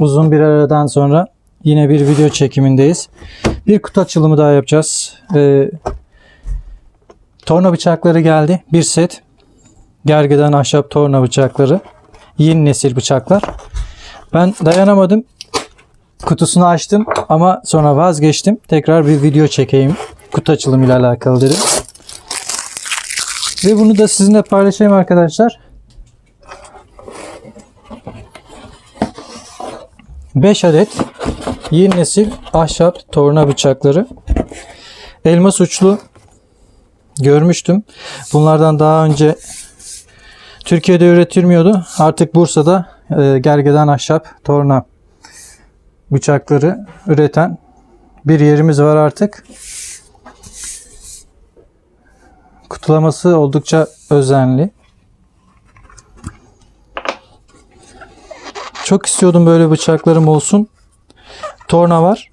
Uzun bir aradan sonra yine bir video çekimindeyiz. Bir kutu açılımı daha yapacağız. Ee, torna bıçakları geldi. Bir set. Gergedan ahşap torna bıçakları. Yeni nesil bıçaklar. Ben dayanamadım. Kutusunu açtım ama sonra vazgeçtim. Tekrar bir video çekeyim. Kutu açılımıyla alakalı dedim. Ve bunu da sizinle paylaşayım arkadaşlar. 5 adet yeni nesil ahşap torna bıçakları. Elmas uçlu görmüştüm. Bunlardan daha önce Türkiye'de üretilmiyordu. Artık Bursa'da e, gergedan ahşap torna bıçakları üreten bir yerimiz var artık. Kutulaması oldukça özenli. Çok istiyordum böyle bıçaklarım olsun. Torna var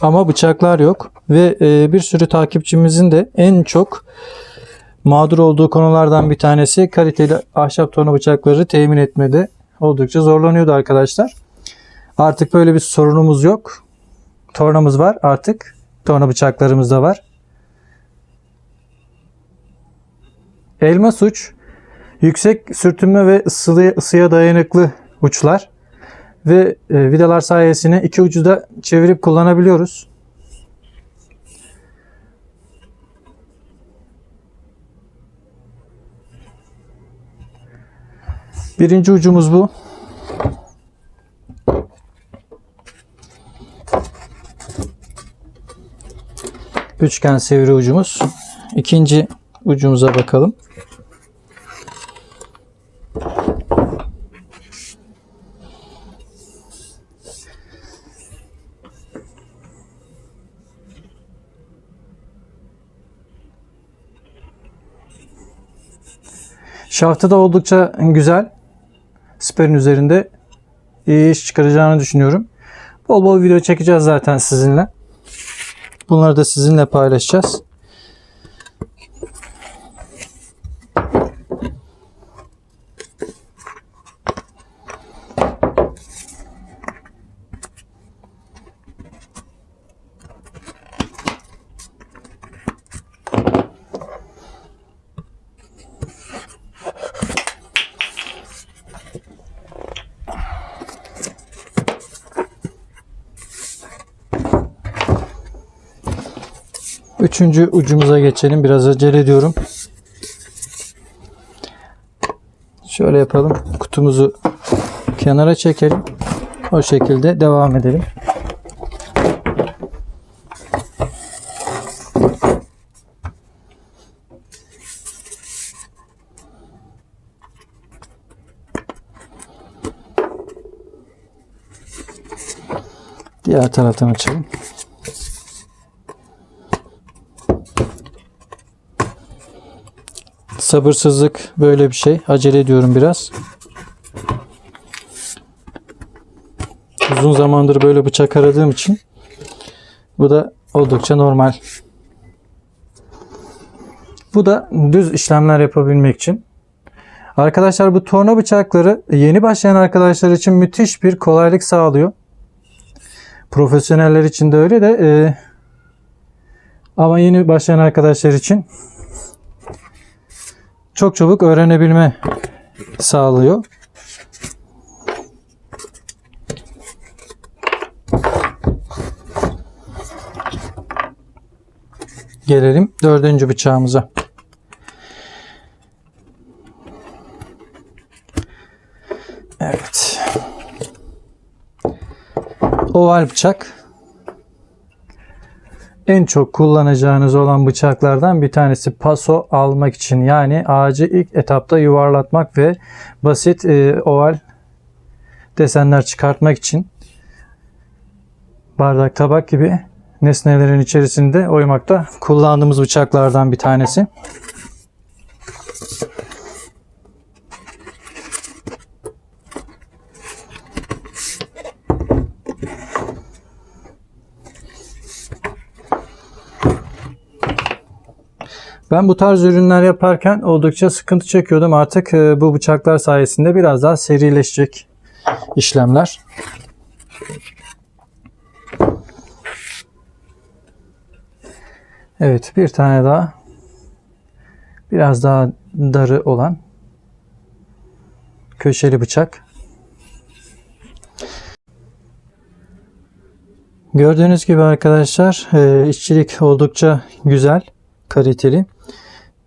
ama bıçaklar yok. Ve e, bir sürü takipçimizin de en çok mağdur olduğu konulardan bir tanesi kaliteli ahşap torna bıçakları temin etmede oldukça zorlanıyordu arkadaşlar. Artık böyle bir sorunumuz yok. Tornamız var artık. Torna bıçaklarımız da var. Elmas uç, yüksek sürtünme ve ısıya, dayanıklı uçlar ve e, vidalar sayesinde iki ucu da çevirip kullanabiliyoruz. Birinci ucumuz bu. Üçgen sivri ucumuz. İkinci ucumuza bakalım. Şaftı da oldukça güzel. Siperin üzerinde iyi iş çıkaracağını düşünüyorum. Bol bol video çekeceğiz zaten sizinle. Bunları da sizinle paylaşacağız. Üçüncü ucumuza geçelim. Biraz acele ediyorum. Şöyle yapalım. Kutumuzu kenara çekelim. O şekilde devam edelim. Diğer taraftan açalım. Sabırsızlık böyle bir şey. Acele ediyorum biraz. Uzun zamandır böyle bıçak aradığım için bu da oldukça normal. Bu da düz işlemler yapabilmek için. Arkadaşlar bu torna bıçakları yeni başlayan arkadaşlar için müthiş bir kolaylık sağlıyor. Profesyoneller için de öyle de e, ama yeni başlayan arkadaşlar için çok çabuk öğrenebilme sağlıyor. Gelelim dördüncü bıçağımıza. Evet. Oval bıçak. En çok kullanacağınız olan bıçaklardan bir tanesi paso almak için yani ağacı ilk etapta yuvarlatmak ve basit e, oval desenler çıkartmak için bardak, tabak gibi nesnelerin içerisinde oymakta kullandığımız bıçaklardan bir tanesi. Ben bu tarz ürünler yaparken oldukça sıkıntı çekiyordum. Artık e, bu bıçaklar sayesinde biraz daha serileşecek işlemler. Evet bir tane daha biraz daha darı olan köşeli bıçak. Gördüğünüz gibi arkadaşlar e, işçilik oldukça güzel, kaliteli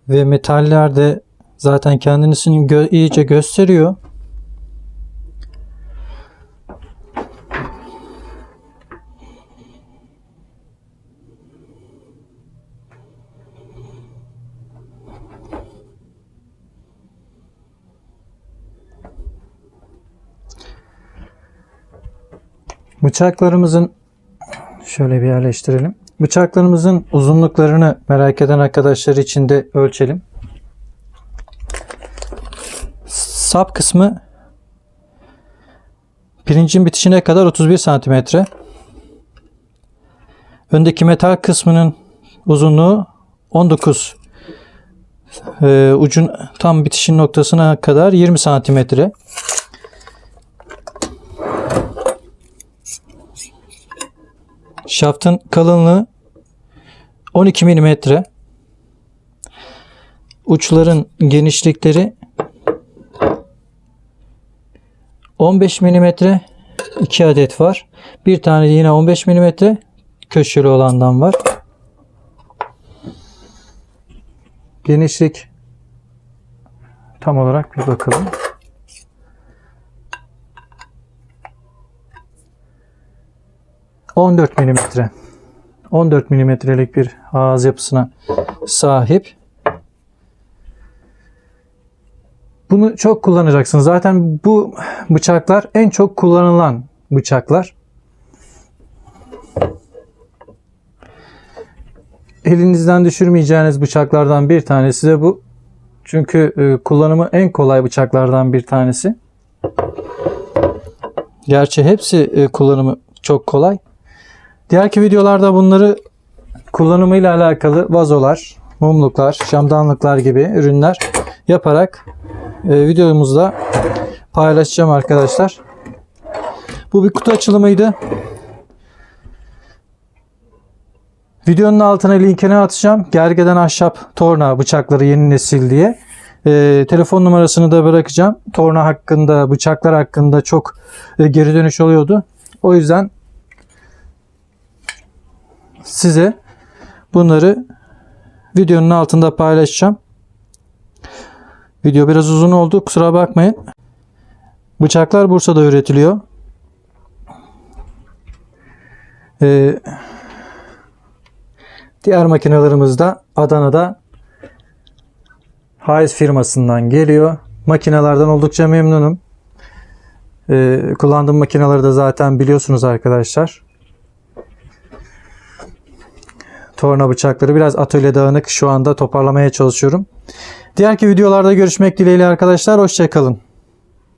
ve metaller de zaten kendisini gö- iyice gösteriyor. Bıçaklarımızın şöyle bir yerleştirelim. Bıçaklarımızın uzunluklarını merak eden arkadaşlar için de ölçelim. Sap kısmı pirincin bitişine kadar 31 santimetre. Öndeki metal kısmının uzunluğu 19 Ee, ucun tam bitişin noktasına kadar 20 santimetre. Şaftın kalınlığı 12 milimetre. Uçların genişlikleri 15 milimetre 2 adet var. Bir tane yine 15 milimetre köşeli olandan var. Genişlik tam olarak bir bakalım. ...14 milimetre. 14 milimetrelik bir ağız yapısına sahip. Bunu çok kullanacaksınız. Zaten bu bıçaklar en çok kullanılan bıçaklar. Elinizden düşürmeyeceğiniz bıçaklardan bir tanesi de bu. Çünkü e, kullanımı en kolay bıçaklardan bir tanesi. Gerçi hepsi e, kullanımı çok kolay. Diğerki videolarda bunları kullanımıyla alakalı vazolar, mumluklar, şamdanlıklar gibi ürünler yaparak e, videomuzda paylaşacağım arkadaşlar. Bu bir kutu açılımıydı. Videonun altına linkini atacağım. Gergeden ahşap torna bıçakları yeni nesil diye. E, telefon numarasını da bırakacağım. Torna hakkında, bıçaklar hakkında çok e, geri dönüş oluyordu. O yüzden size bunları videonun altında paylaşacağım. Video biraz uzun oldu. Kusura bakmayın. Bıçaklar Bursa'da üretiliyor. Ee, diğer makinelerimiz de Adana'da Hayes firmasından geliyor. Makinelerden oldukça memnunum. Ee, kullandığım makineleri de zaten biliyorsunuz arkadaşlar. Torna bıçakları biraz atölye dağınık şu anda toparlamaya çalışıyorum. Diğerki videolarda görüşmek dileğiyle arkadaşlar. Hoşçakalın.